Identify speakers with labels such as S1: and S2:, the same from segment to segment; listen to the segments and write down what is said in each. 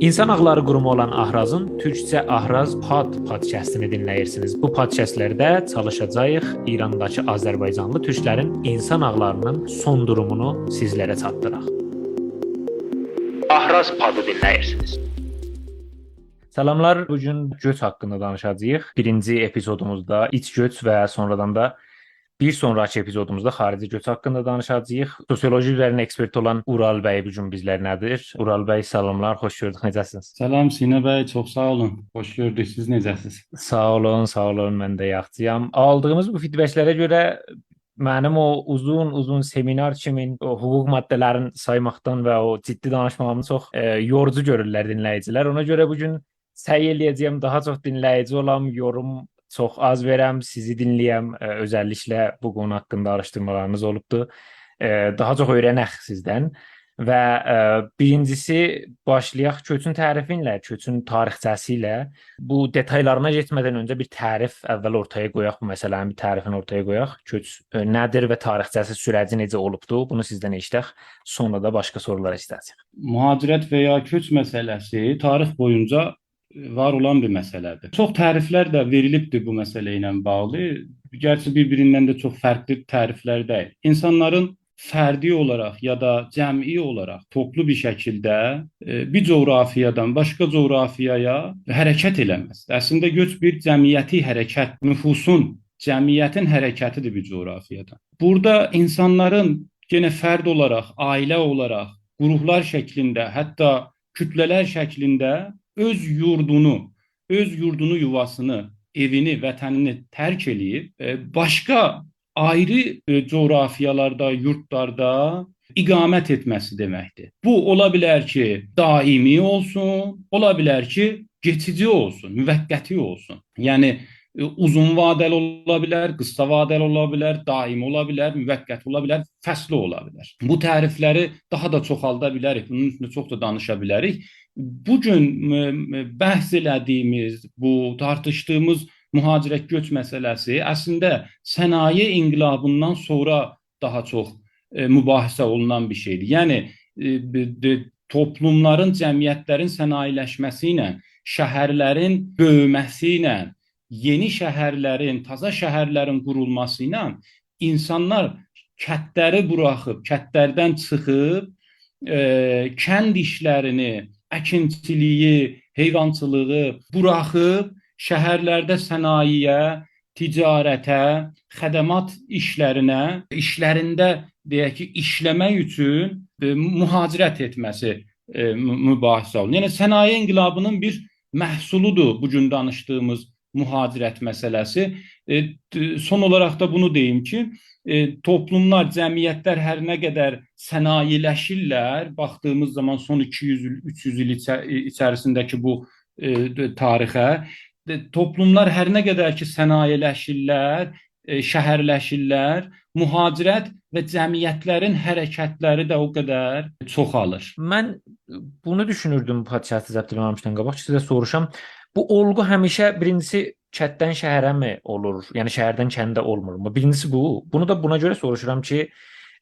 S1: İnsan Haqları Qurumu olan Ahrazın türkçə Ahraz Pod podkastını dinləyirsiniz. Bu podkastlərdə çalışacağıq İrandakı Azərbaycanlı türklərin insan haqlarının son durumunu sizlərə çatdıraq. Ahraz Podu dinləyirsiniz. Salamlar. Bu gün göç haqqında danışacağıq. Birinci epizodumuzda iç göç və sonradan da Bir sonrakı epizodumuzda xarici göç haqqında danışacağıq. Sosioloji üzərində ekspert olan Ural bəy bu gün bizlərlədir. Ural bəy salamlar, xoş gördük. Necəsiniz?
S2: Salam Sinə bəy, çox sağ olun. Xoş gördük. Siz necəsiz?
S1: Sağ olun, sağ olun. Mən də yaxşıyam. Aldığımız bu feedbacklərə görə mənim o uzun-uzun seminar kimi o hüquq maddələrini saymaqdan və o ciddi danışmağımı çox e, yorucu görürlər dinləyicilər. Ona görə bu gün səy eləyəcəyəm daha çox dinləyici olam, yorum çox az verəm, sizi dinləyəm. Ə, özəlliklə bu qonu haqqında araşdırmalarınız olubdu. Ə, daha çox öyrənək sizdən. Və ə, birincisi başlayaq köçün tərifi ilə, köçün tarixçəsi ilə. Bu detallarına getmədən öncə bir tərif əvvəl ortaya qoyaq, bu məsələnin bir tərifini ortaya qoyaq. Köç ə, nədir və tarixçəsi sürəci necə olubdu? Bunu sizdən eşidək. Sonra da başqa sorular istəyəcək.
S2: Mühacirət və ya köç məsələsi tarix boyunca var olan bir məsələdir. Çox təriflər də verilibdir bu məsələ ilə bağlı. Gerçi bir-birindən də çox fərqli təriflər deyil. İnsanların fərdi olaraq ya da cəmi olaraq toplu bir şəkildə e, bir coğrafiyadan başqa coğrafiyaya hərəkət eləməsi. Əslində göç bir cəmiyyəti hərəkət, nüfusun, cəmiyyətin hərəkətidir bir coğrafiyadan. Burada insanların yenə fərd olaraq, ailə olaraq, qruplar şəklində, hətta kütlələr şəklində öz yurdunu, öz yurdunu, yuvasını, evini, vətənini tərk eləyib e, başqa ayrı e, coğrafiyalarda, yurtlarda iqamət etməsi deməkdir. Bu ola bilər ki, daimi olsun, ola bilər ki, keçici olsun, müvəqqəti olsun. Yəni uzun vadəli ola bilər, qısa vadəli ola bilər, daimi ola bilər, müvəqqəti ola bilər, fəsli ola bilər. Bu tərifləri daha da çoxalda bilərik, bunun üstündə çox da danışa bilərik bu gün bəhs elədiyimiz, bu tartışdığımız mühacirət göç məsələsi əslində sənaye inqilabından sonra daha çox e, mübahisə olunan bir şeydir. Yəni e, toplumların, cəmiyyətlərin sənayeləşməsi ilə, şəhərlərin böyüməsi ilə, yeni şəhərlərin, taza şəhərlərin qurulması ilə insanlar kətləri buraxıb, kətlərdən çıxıb, e, kənd işlərini, əkinçiliyi, heyvançılığı buraxıb şəhərlərdə sənayeyə, ticarətə, xədəmat işlərinə, işlərində deyək ki, işləmək üçün e, mühacirət etməsi e, mübahisə olunur. Yəni sənaye inqilabının bir məhsuludur bu gün danışdığımız mühacirət məsələsi. E, son olaraq da bunu deyim ki, e, toplumlar, cəmiyyətlər hər nə qədər sənayeləşirlər, baxdığımız zaman son 200 il, 300 il içə içərisindəki bu e, tarixə, e, toplumlar hər nə qədər ki sənayeləşirlər, e, şəhərləşirlər, mühacirət və cəmiyyətlərin hərəkətləri də o qədər çoxalır.
S1: Mən bunu düşünürdüm podkastı zəbt etməmişdən qabaq ki, sizə soruşam. Bu olğu həmişə birincisi kətdən şəhərəmi olur? Yəni şəhərdən kəndə olmurmu? Birincisi bu. Bunu da buna görə soruşuram ki,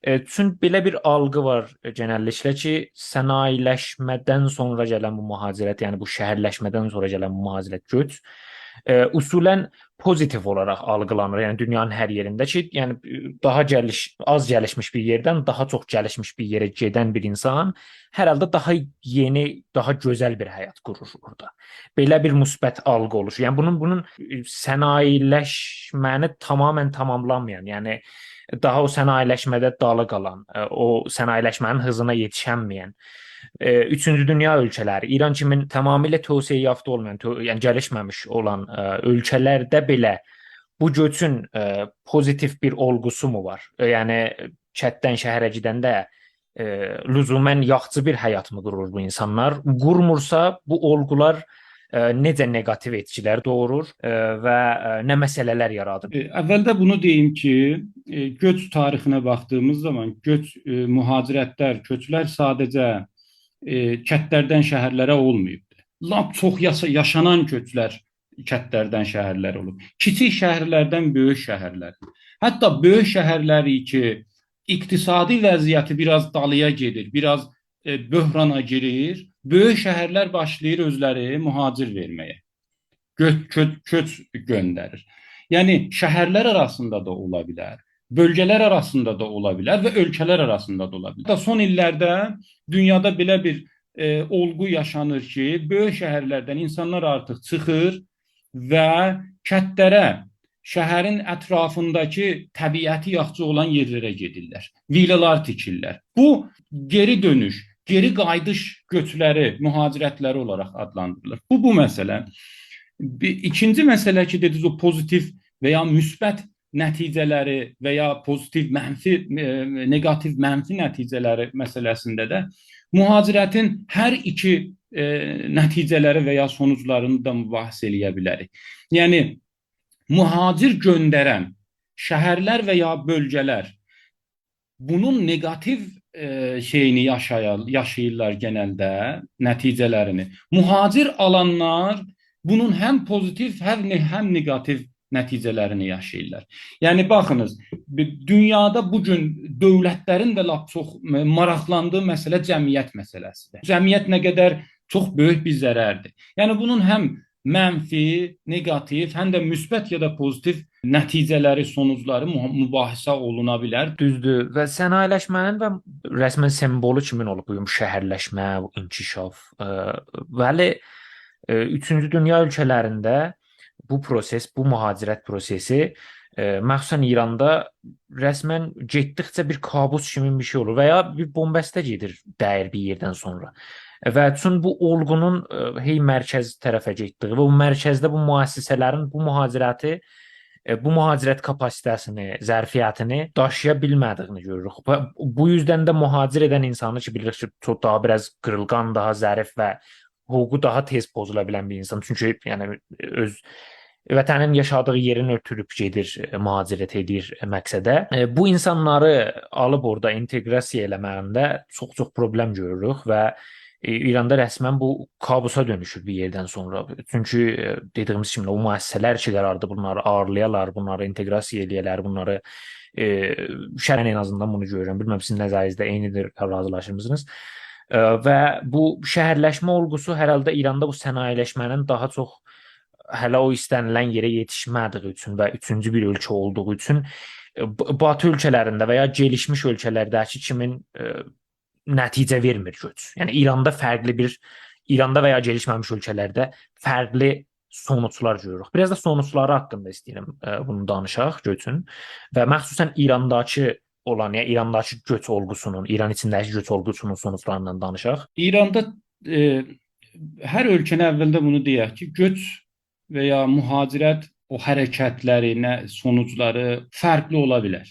S1: e, çünki belə bir algı var genəlliklə ki, sənayeləşmədən sonra gələn bu mühacirət, yəni bu şəhərləşmədən sonra gələn mühacirət göç e, usulən pozitiv olaraq algılanır. Yəni dünyanın hər yerində ki, yəni daha gəliş az gəlişmiş bir yerdən daha çox gəlişmiş bir yerə gedən bir insan hər halda daha yeni, daha gözəl bir həyat qurur orada. Belə bir müsbət algı olur. Yəni bunun bunun sənayeləşməni tamamilə tamamlanmayan, yəni daha o sənayeləşmədə dalı qalan, o sənayeləşmənin hızına yetişənməyən e, üçüncü dünya ölkələri, İran kimi tamamilə tövsiyə yaftı olmayan, tö yəni gəlişməmiş olan e, ölkələrdə belə bu göçün e, pozitiv bir olğusu mu var? E, yəni kətdən şəhərə gedəndə e, lüzumən yaxçı bir həyat mı qurur bu insanlar? Qurmursa bu olğular ə, necə neqativ etkilər doğurur ə, və ə, nə məsələlər yaradır?
S2: Əvvəldə bunu deyim ki, göç tarixinə baxdığımız zaman göç mühacirətlər, köçlər sadəcə e, kətlərdən şəhərlərə olmayıbdı. Lap çox yaşanan köçlər kətlərdən şəhərlər olub. Kiçik şəhərlərdən böyük şəhərlər. Hətta böyük şəhərləri ki, iqtisadi vəziyyəti biraz dalıya gedir, biraz e, böhrana girir. Böyük şəhərlər başlayır özləri mühacir verməyə. Göç, köç, köç göndərir. Yəni şəhərlər arasında da ola bilər, bölgələr arasında da ola bilər və ölkələr arasında da ola bilər. Da son illərdə dünyada belə bir e, olğu yaşanır ki, böyük şəhərlərdən insanlar artıq çıxır və kəndlərə, şəhərin ətrafındakı təbiəti yaxşı olan yerlərə gedirlər. Villalar tikirlər. Bu geri dönüş, geri qayıdış göçləri, mühacirətləri olaraq adlandırılır. Bu bu məsələ. Bir, ikinci məsələ ki, dediniz o pozitiv və ya müsbət nəticələri və ya pozitiv, mənfi, e, negativ, mənfi nəticələri məsələsində də mühacirətin hər iki e, nəticələri və ya sonuclarını da mübahisə eləyə bilərik. Yəni mühacir göndərən şəhərlər və ya bölgələr bunun negativ e, şeyini yaşayar, yaşayırlar genəldə nəticələrini. Mühacir alanlar bunun həm pozitiv, həm həm negativ nəticələrini yaşayırlar. Yəni baxınız, dünyada bu gün dövlətlərin də lap çox maraqlandığı məsələ cəmiyyət məsələsidir. Cəmiyyət nə qədər çox böyük bir zərərdir. Yəni bunun həm mənfi, negativ, həm də müsbət ya da pozitiv nəticələri, sonucları mübahisə oluna bilər.
S1: Düzdür. Və sənayeləşmənin və rəsmən simvolu kimi olub bu şəhərləşmə, bu inkişaf. Bəli, 3-cü dünya ölkələrində bu proses, bu mühacirət prosesi e, məxsusən İranda rəsmən getdikcə bir kabus kimi bir şey olur və ya bir bombəstə gedir dəyir bir yerdən sonra. Və üçün bu olğunun e, hey mərkəz tərəfə getdiyi və bu mərkəzdə bu müəssisələrin bu mühacirəti e, bu mühacirət kapasitəsini, zərfiyyətini daşıya bilmədiyini görürük. Bu yüzdən də mühacir edən insanı ki, bilirik ki, çox daha biraz qırılqan, daha zərif və hüququ daha tez pozula bilən bir insan. Çünki yəni öz vətənin yaşadığı yerin ötürüb gedir, mühacirət edir məqsədə. Bu insanları alıb orada inteqrasiya eləməyində çox-çox problem görürük və İranda rəsmən bu kabusa dönüşür bir yerdən sonra. Çünki dediyimiz kimi o müəssisələr ki, qərardı bunları ağırlayalar, bunları inteqrasiya eləyələr, bunları e, şərən en azından bunu görürəm. Bilməm sizin nəzərinizdə eynidir, razılaşır mısınız? E, və bu şəhərləşmə olğusu hər halda İranda bu sənayeləşmənin daha çox hələ o istənilən yerə yetişmədiyi üçün və üçüncü bir ölkə olduğu üçün e, Batı ölkələrində və ya gelişmiş ölkələrdəki kimin ə, e, nəticə vermir göç. Yəni İranda fərqli bir İranda və ya gelişməmiş ölkələrdə fərqli sonuçlar görürük. Biraz da sonuçları haqqında istəyirəm e, bunu danışaq göçün və məxsusən İrandakı olan, ya İrandakı göç olğusunun, İran içindəki göç olğusunun sonuçlarından danışaq.
S2: İranda e, hər ölkənin əvvəldə bunu deyək ki, göç və ya mühacirət o hərəkətləri, nə sonucları fərqli ola bilər.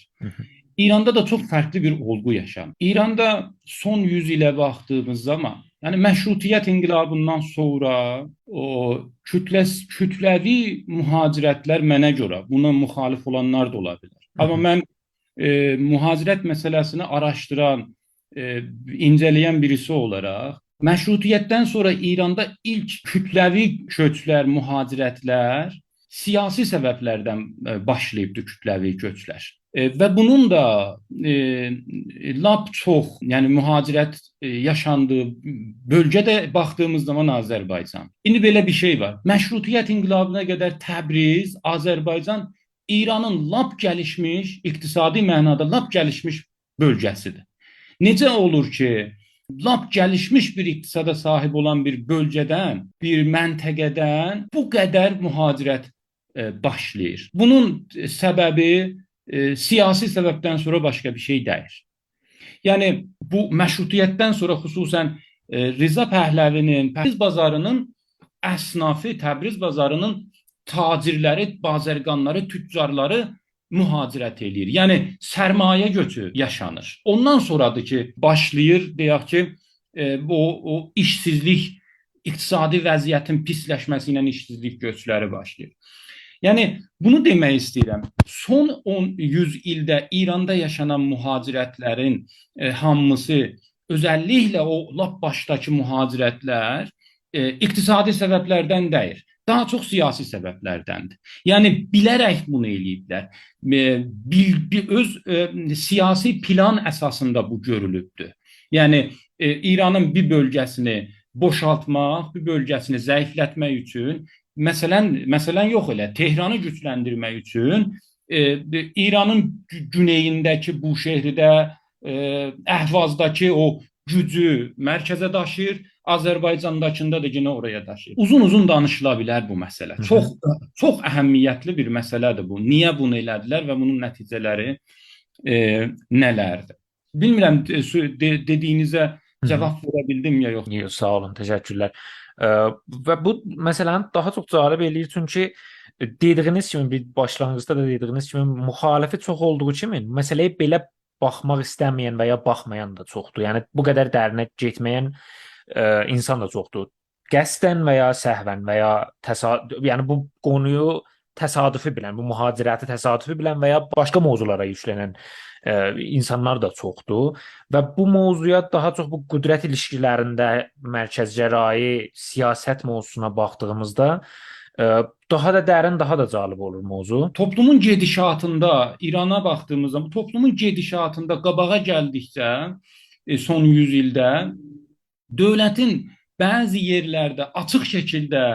S2: İranda da çox fərqli bir olğu yaşanır. İranda son 100 ilə baxdığımız zaman, yəni məşrutiyyət inqilabından sonra o kütləs kütləvi mühacirətlər mənə görə buna müxalif olanlar da ola bilər. Amma mən e, mühacirət məsələsini araşdıran, e, incələyən birisi olaraq Məşrutiyyətdən sonra İranda ilk kütləvi köçlər, mühacirətlər siyasi səbəblərdən e, başlayıbdı kütləvi köçlər. E, və bunun da e, lap çox, yəni mühacirət e, yaşandığı bölgədə baxdığımız zaman Azərbaycan. İndi belə bir şey var. Məşrutiyyət inqilabına qədər Təbriz, Azərbaycan İranın lap gəlişmiş, iqtisadi mənada lap gəlişmiş bölgəsidir. Necə olur ki, lap gəlişmiş bir iqtisada sahib olan bir bölgədən, bir məntəqədən bu qədər mühacirət e, başlayır. Bunun səbəbi e, siyasi səbəbdən sonra başqa bir şey deyil. Yəni bu məşrutiyyətdən sonra xüsusən e, Rıza Pəhləvinin Təbriz bazarının əsnafı, Təbriz bazarının tacirləri, bazərganları, tüccarları mühacirət eləyir. Yəni sərmayə göçü yaşanır. Ondan sonradır ki, başlayır deyək ki, e, bu o işsizlik, iqtisadi vəziyyətin pisləşməsi ilə işsizlik göçləri başlayır. Yəni bunu demək istəyirəm. Son 10 100 ildə İranda yaşanan mühacirətlərin e, hamısı özəlliklə o lap başdakı mühacirətlər e, iqtisadi səbəblərdən deyil daha çox siyasi səbəblərdəndir. Yəni bilərək bunu eləyiblər. Bil, bil, öz ə, e, siyasi plan əsasında bu görülübdür. Yəni e, İranın bir bölgəsini boşaltmaq, bir bölgəsini zəiflətmək üçün məsələn məsələn yox elə Tehranı gücləndirmək üçün e, İranın güneyindəki bu şəhərdə e, Əhvazdakı o gücü mərkəzə daşıyır, Azərbaycandakında da yenə oraya daşıyır. Uzun-uzun danışıla bilər bu məsələ.
S1: Hı -hı.
S2: Çox çox əhəmiyyətli bir məsələdir bu. Niyə bunu elədilər və bunun nəticələri e, nələrdir? Bilmirəm de, de, dediyinizə cavab verə bildim ya yox.
S1: Yox, sağ olun, təşəkkürlər. Ə, və bu məsələni daha çox cəlb eləyir çünki dediyiniz kimi bir başlanğıcda da dediyiniz kimi müxalifi çox olduğu kimi məsələyə belə baxmaq istəməyən və ya baxmayan da çoxdur. Yəni bu qədər dərinə getməyən ə, insan da çoxdur. Qəsdən və ya səhvən və ya təsadüf, yəni bu qonuyu təsadüfi bilən, bu mühacirəti təsadüfi bilən və ya başqa mövzulara yüklənən ə, insanlar da çoxdur və bu mövzuya daha çox bu qüdrət ilişkilərində mərkəzgərayı siyasət mövzusuna baxdığımızda daha da dərin, daha da cəlb olur mövzu.
S2: Toplumun gedişatında İrana baxdığımızda, bu toplumun gedişatında qabağa gəldikcə e, son 100 ildə dövlətin bəzi yerlərdə açıq şəkildə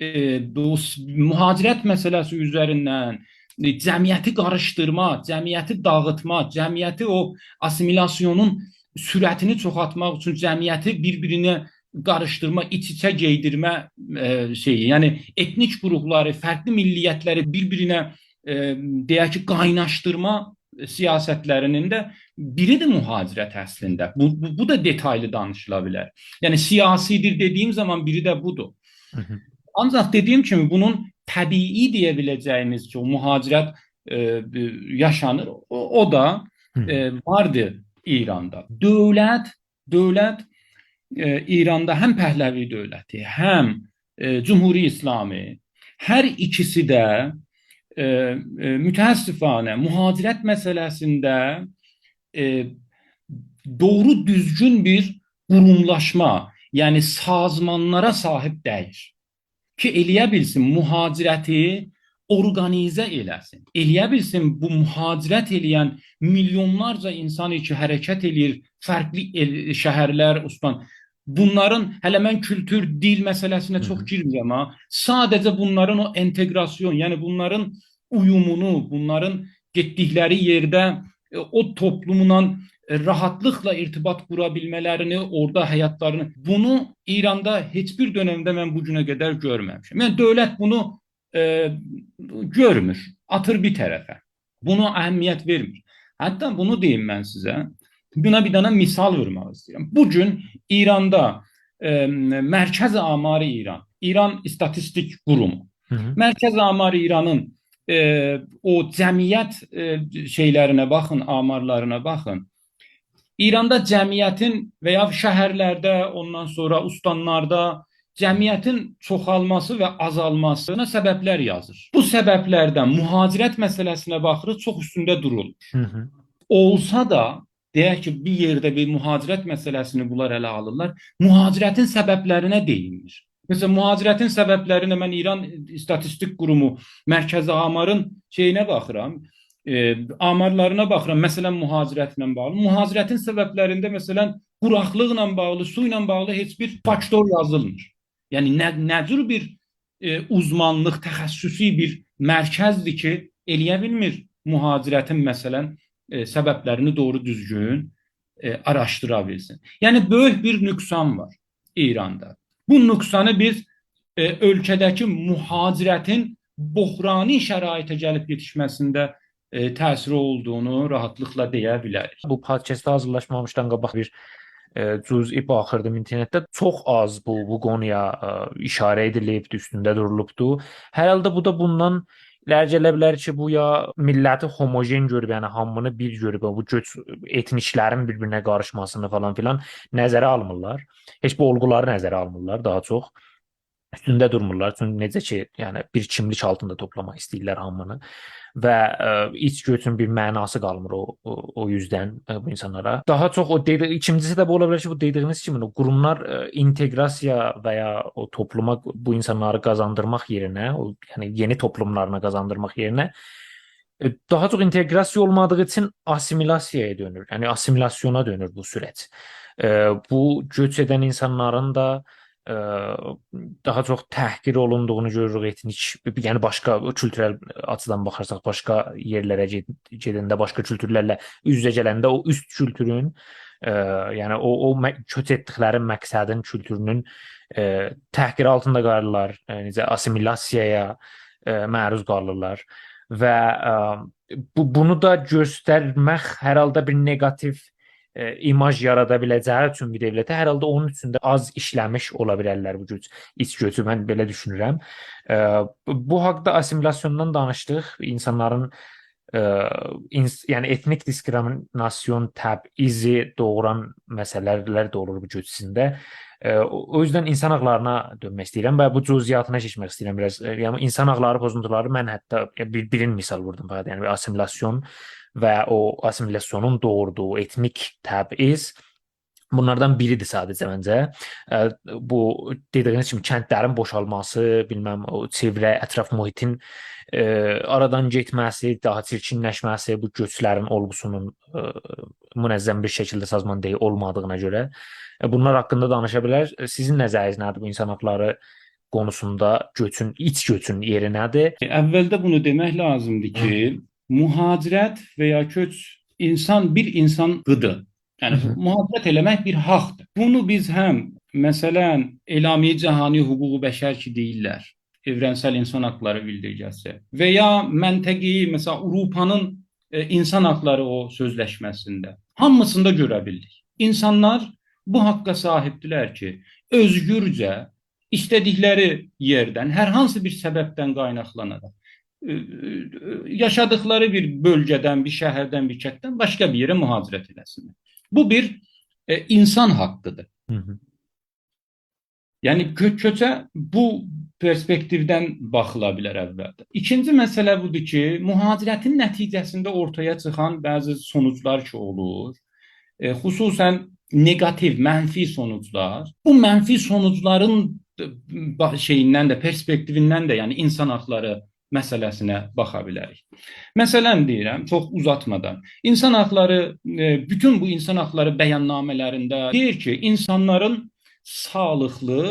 S2: e, bu mühacirət məsələsi üzərindən e, cəmiyyəti qarışdırma, cəmiyyəti dağıtma, cəmiyyəti o assimilasyonun sürətini çoxaltmaq üçün cəmiyyəti bir-birinə qarışdırma, iç-içə geydirmə e, şeyi, yəni etnik qrupları, fərqli milliyyətləri bir-birinə e, deyək ki, qaynaşdırma siyasətlərinin də biridir mühacirət əslində. Bu, bu, bu da detallı danışıla bilər. Yəni siyasidir dediyim zaman biri də budur.
S1: Hı -hı.
S2: Ancaq dediyim kimi bunun təbii deyə biləcəyimiz ki, o mühacirət e, yaşanır. O, o da e, vardı İranda. Dövlət, dövlət e, İranda həm Pəhləvi dövləti, həm e, Cumhuri İslami hər ikisi də e, e, mütəəssifanə mühacirət məsələsində e, doğru düzgün bir qurumlaşma, yəni sazmanlara sahib deyil. Ki eləyə bilsin mühacirəti organizə eləsin. Eləyə bilsin bu mühacirət eləyən milyonlarca insan ki hərəkət eləyir, fərqli el, şəhərlər, ustan Bunların hələ mən kültür, dil məsələsinə çox girmirəm ha. Sadəcə bunların o inteqrasyon, yəni bunların uyumunu, bunların getdikləri yerdə e, o toplumla rahatlıqla irtibat qura bilmələrini, orada həyatlarını bunu İranda heç bir dövrdə mən bu günə qədər görməmişəm. Yəni dövlət bunu e, görmür, atır bir tərəfə. Bunu əhəmiyyət vermir. Hətta bunu deyim mən sizə. Buna bir dənə misal vermək istəyirəm. Bu gün İranda e, Mərkəz Amarı İran, İran İstatistik Qurumu.
S1: Hı -hı.
S2: Mərkəz Amarı İranın e, o cəmiyyət e, şeylərinə baxın, amarlarına baxın. İranda cəmiyyətin və ya şəhərlərdə, ondan sonra ustanlarda cəmiyyətin çoxalması və azalmasına səbəblər yazır. Bu səbəblərdən mühacirət məsələsinə baxırıq, çox üstündə durulur. Olsa da deyək ki, bir yerdə bir mühacirət məsələsini bunlar ələ alırlar. Mühacirətin səbəblərinə deyinmir. Məsələn, mühacirətin səbəblərinə mən İran İstatistik Qurumu Mərkəzi Amarın şeyinə baxıram, e, amarlarına baxıram. Məsələn, mühacirətlə bağlı. Mühacirətin səbəblərində məsələn quraqlıqla bağlı, su ilə bağlı heç bir faktor yazılmır. Yəni nə nə cür bir e, uzmanlıq, təxəssüsi bir mərkəzdir ki, eləyə bilmir mühacirətin məsələn e, səbəblərini doğru düzgün e, araşdıra bilsin. Yəni böyük bir nöqsan var İranda. Bu nöqsanı biz e, ölkədəki mühacirətin buhrani şəraitə gəlib yetişməsində e, təsiri olduğunu rahatlıqla deyə bilərik.
S1: Bu podkastı hazırlaşmamışdan qabaq bir e, cüz'i baxırdım internetdə. Çox az bu bu qonuya e, işarə edilib, üstündə durulubdu. Hər halda bu da bundan irəli gələ bilər ki, bu ya milləti homogen görüb, yəni hamını bir görüb, bu göç etniklərin bir-birinə qarışmasını falan filan nəzərə almırlar. Heç bu olğuları nəzərə almırlar daha çox. Üstündə durmurlar. Çünki necə ki, yəni bir kimlik altında toplamaq istəyirlər hamını və ə, iç göçün bir mənası qalmır o o, o yüzdən ə, bu insanlara. Daha çox o dedi ikincisi də bu ola bilər ki, bu dediyiniz kimi o qurumlar ə, inteqrasiya və ya o topluma bu insanları qazandırmaq yerinə, o yəni yeni toplumlarına qazandırmaq yerinə daha çox inteqrasiya olmadığı üçün assimilasiyaya dönür. Yəni assimilasyona dönür bu süreç. E, bu göç edən insanların da e, daha çox təhqir olunduğunu görürük etnik, yəni başqa kültürel açıdan baxarsaq, başqa yerlərə ged gedəndə, başqa kültürlərlə üz-üzə gələndə o üst kültürün, e, yəni o o köç etdikləri məqsədin kültürünün e, təhqir altında qalırlar, necə assimilyasiyaya e, məruz qalırlar və e, bu bunu da göstərmək hər halda bir neqativ e, imaj yarada biləcəyi üçün bir dövlətə hər halda onun üçün də az işləmiş ola bilərlər bu güc, iç göçü mən belə düşünürəm. E, bu haqqda assimilyasiyondan danışdıq. İnsanların e, ins yəni etnik diskriminasyon təbiizi doğuran məsələlər də olur bu içində. E, o yüzden insan haqlarına dönmək istəyirəm və bu cüziyyatına keçmək istəyirəm biraz. E, Yəni insan haqları pozuntuları mən hətta e, bir birin misal vurdum bir assimilyasyon və o assimilyasiyonun doğurduğu etnik təbiiz bunlardan biridir sadəcə məncə. Bu dediyiniz kimi kəndlərin boşalması, bilməm o çevrə, ətraf mühitin ə, aradan getməsi, daha çirkinləşməsi, bu göçlərin olğusunun ə, münəzzəm bir şəkildə sazmandehi olmadığına görə bunlar haqqında danışa bilər. Sizin nəzəriniz nədir bu insan haqları konusunda göçün, iç göçün yeri nədir?
S2: Əvvəldə bunu demək lazımdır ki, mühacirət və ya köç insan bir insan
S1: Hı -hı.
S2: mühacirət eləmək bir haqqdır. Bunu biz həm məsələn Elamiyyə Cahani Hüququ Bəşər ki deyirlər, evrensel insan hakları bildirgəsi və ya məntəqi məsəl Avropanın e, insan hakları o sözləşməsində hamısında görə bildik. İnsanlar bu haqqa sahibdilər ki, özgürcə istədikləri yerdən hər hansı bir səbəbdən qaynaqlanaraq yaşadıkları bir bölgədən, bir şəhərdən, bir kənddən başqa bir yerə mühacirət eləsinlər. Bu bir e, insan haqqıdır.
S1: Hı -hı.
S2: Yəni kö köçə bu perspektivdən baxıla bilər əvvəldə. İkinci məsələ budur ki, mühacirətin nəticəsində ortaya çıxan bəzi sonuclar ki olur. E, xüsusən negativ, mənfi sonuclar. Bu mənfi sonucların e, ba- şeyindən də, perspektivindən də, yəni insan haqları məsələsinə baxa bilərik. Məsələn deyirəm, çox uzatmadan. İnsan haqları e, bütün bu insan haqları bəyannamələrində deyir ki, insanların sağlıqlı,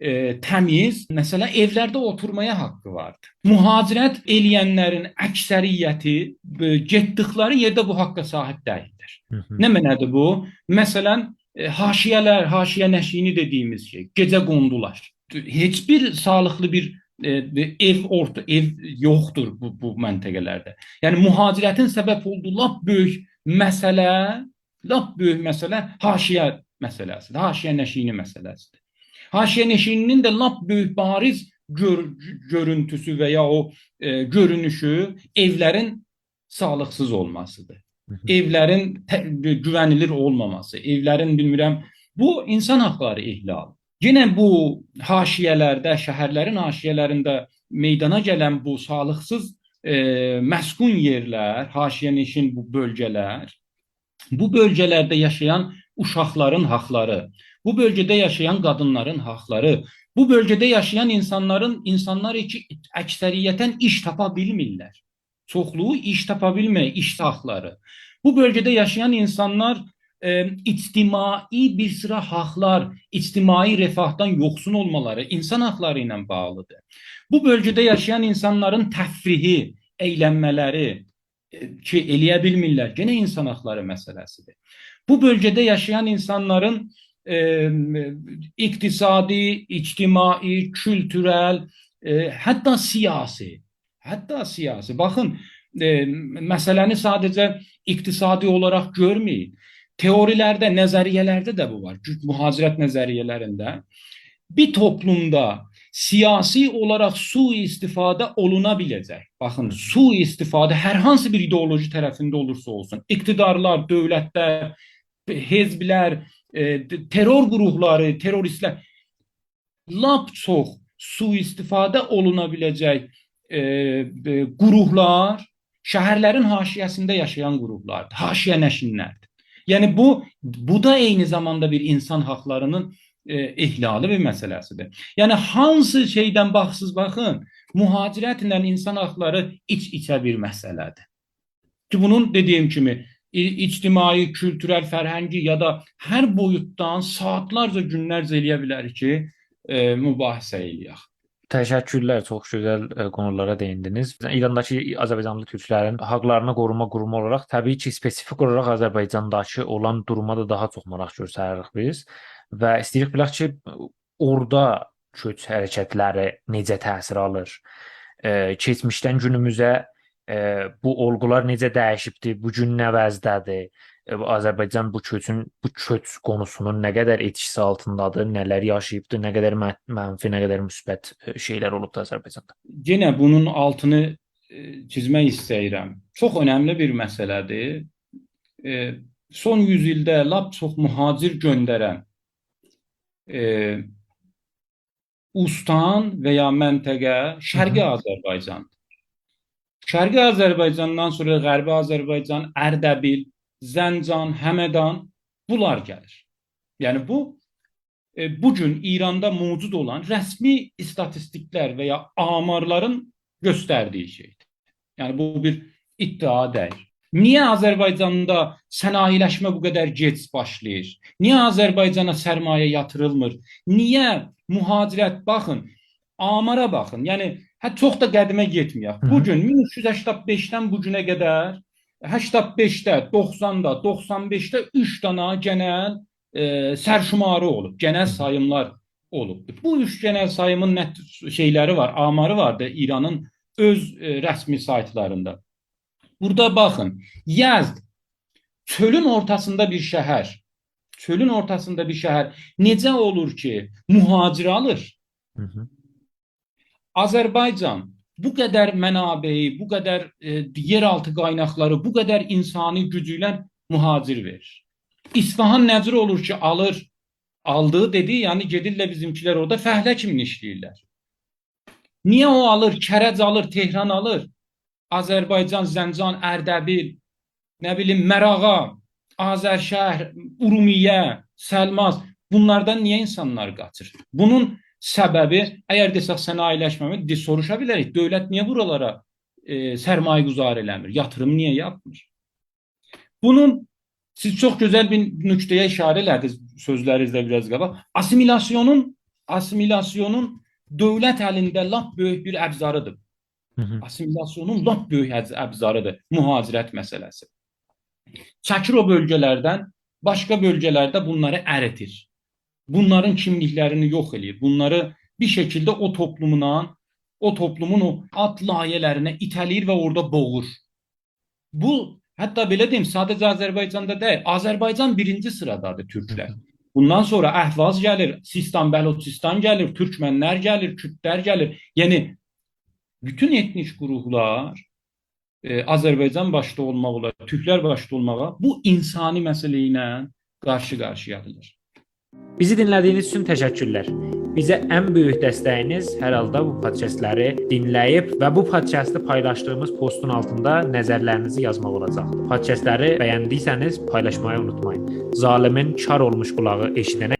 S2: e, təmiz, məsələn, evlərdə oturmaya haqqı vardır. Mühacirət eləyənlərin əksəriyyəti e, getdikləri yerdə bu haqqa sahib deyildir.
S1: Hı -hı.
S2: Nə mənədir bu? Məsələn, e, haşiyələr, haşiyə nəşini dediyimiz şey, gecə qondular. Heç bir sağlıqlı bir ev orta ev yoxdur bu bu məntəqələrdə. Yəni mühacirətin səbəb olduğu lap böyük məsələ, lap böyük məsələ haşiyə məsələsidir. Haşiyə nəşini məsələsidir. Haşiyə nəşininin də lap böyük bariz gör, görüntüsü və ya o e, görünüşü evlərin sağlıqsız olmasıdır. Evlərin güvənilir olmaması, evlərin bilmirəm bu insan haqları ihlalı. Yenə bu haşiyələrdə, şəhərlərin haşiyələrində meydana gələn bu sağlıqsız e, məskun yerlər, haşiyənişin bu bölgələr, bu bölgələrdə yaşayan uşaqların haqları, bu bölgədə yaşayan qadınların haqları, bu bölgədə yaşayan insanların insanlar ki əksəriyyətən iş tapa bilmirlər. Çoxluğu iş tapa bilmir, iş haqları. Bu bölgədə yaşayan insanlar e, ictimai bir sıra haqlar, ictimai refahdan yoxsun olmaları insan haqları ilə bağlıdır. Bu bölgədə yaşayan insanların təfrihi, əylənmələri e, ki eləyə bilmirlər, yenə insan haqları məsələsidir. Bu bölgədə yaşayan insanların e, iqtisadi, ictimai, kültürel, e, hətta siyasi, hətta siyasi. Baxın, e, məsələni sadəcə iqtisadi olaraq görməyin. Teorilərdə, nəzəriyyələrdə də bu var. Mühacirət nəzəriyyələrində bir toplumda siyasi olaraq sui-istifadə oluna biləcək. Baxın, sui-istifadə hər hansı bir ideoloji tərəfində olursa olsun, iqtidarlar, dövlətlər, hezblər, e, terror qrupları, terroristlər lap çox sui-istifadə oluna biləcək e, e, qruplar şəhərlərin haşiyəsində yaşayan qruplardır, haşiyə nəşinlərdir. Yəni bu bu da eyni zamanda bir insan haqlarının e, ihlalı bir məsələsidir. Yəni hansı şeydən baxsız baxın, mühacirətlə insan haqları iç-içə bir məsələdir. Ki bunun dediyim kimi ictimai, kültürel, fərhəngi ya da hər boyutdan saatlarca, günlərcə eləyə bilərik ki, e, mübahisə eləyək.
S1: Təşəkkürlər, çox gözəl e, konulara değindiniz. İrandakı Azərbaycanlı türklərin haqlarını qoruma qurumu olaraq təbii ki, spesifik olaraq Azərbaycandakı olan duruma da daha çox maraq göstəririk biz və istəyirik bilək ki, orada köç hərəkətləri necə təsir alır? E, keçmişdən günümüzə e, bu olgular necə dəyişibdi? Bu gün nə vəzdədir? E, Azərbaycan bu köçün bu köç konusunun nə qədər etkisi altındadır, nələr yaşayıbdı, nə qədər mən- mənfi, nə qədər müsbət e, şeylər olubdu Azərbaycanda.
S2: Yenə bunun altını e, çizmək istəyirəm. Çox önəmli bir məsələdir. Son 100 ildə lap çox mühacir göndərən e, ustan və ya məntəqə Şərqi Azərbaycandır. Şərqi Azərbaycandan sonra Qərbi Azərbaycan, Ərdəbil, Zəncan, Həmədan bunlar gəlir. Yəni bu e, bu gün İranda mövcud olan rəsmi istatistiklər və ya amarların göstərdiyi şeydir. Yəni bu bir iddia deyil. Niyə Azərbaycanda sənayeləşmə bu qədər gec başlayır? Niyə Azərbaycana sərmayə yatırılmır? Niyə mühacirət baxın, amara baxın. Yəni hə çox da qədimə getməyək. Bu gün 1385-dən bu günə qədər 85-də, 90-da, 95-də 3 dana genel e, sərşumarı olub, genel sayımlar olub. Bu üç genel sayımın net şeyləri var, amarı var da İranın öz e, rəsmi saytlarında. Burada baxın, Yazd çölün ortasında bir şəhər. Çölün ortasında bir şəhər necə olur ki, mühacir alır?
S1: Hı -hı.
S2: Azərbaycan bu qədər mənabeyi, bu qədər e, yeraltı qaynaqları, bu qədər insani gücü ilə verir. İsfahan nəcür olur ki, alır, aldığı dedi, yəni gedirlər bizimkilər orada fəhlə kimi işləyirlər. Niyə o alır, Kərəc alır, Tehran alır? Azərbaycan, Zəncan, Ərdəbil, nə bilim Mərağa, Azərşəhər, Urumiyyə, Səlmas bunlardan niyə insanlar qaçır? Bunun səbəbi əgər desək sənayeləşməmə, de soruşa bilərik. Dövlət niyə buralara e, sərmayə quzar eləmir? Yatırım niyə yapmır? Bunun siz çox gözəl bir nöqtəyə işarə elədiniz sözlərinizdə biraz qabaq. Assimilasyonun assimilasyonun dövlət əlində lap böyük bir əbzarıdır. Assimilasyonun lap böyük əbz- əbzarıdır mühacirət məsələsi. Çəkir o bölgələrdən başqa bölgələrdə bunları əritir. Bunların kimliklərini yox eləyir. Bunları bir şəkildə o toplumuna, o toplumun o ad layihələrinə itələyir və orada boğur. Bu hətta belə deyim, sadəcə Azərbaycanda deyil, Azərbaycan birinci sıradadır türklər. Bundan sonra Əhvaz gəlir, Sistan, Bəluçistan gəlir, Türkmənlər gəlir, Kürdlər gəlir. Yəni bütün etnik qurumlar e, Azərbaycan başda olmaq olar, türklər başda olmağa bu insani məsələ ilə qarşı-qarşıyadırlar.
S1: Bizi dinlədiyiniz üçün təşəkkürlər. Bizə ən böyük dəstəyiniz hər halda bu podkastləri dinləyib və bu podkastı paylaşdığımız postun altında nəzərlərinizi yazmaq olacaqdır. Podkastləri bəyəndiysəniz paylaşmayı unutmayın. Zalimin kar olmuş qulağı eşidənə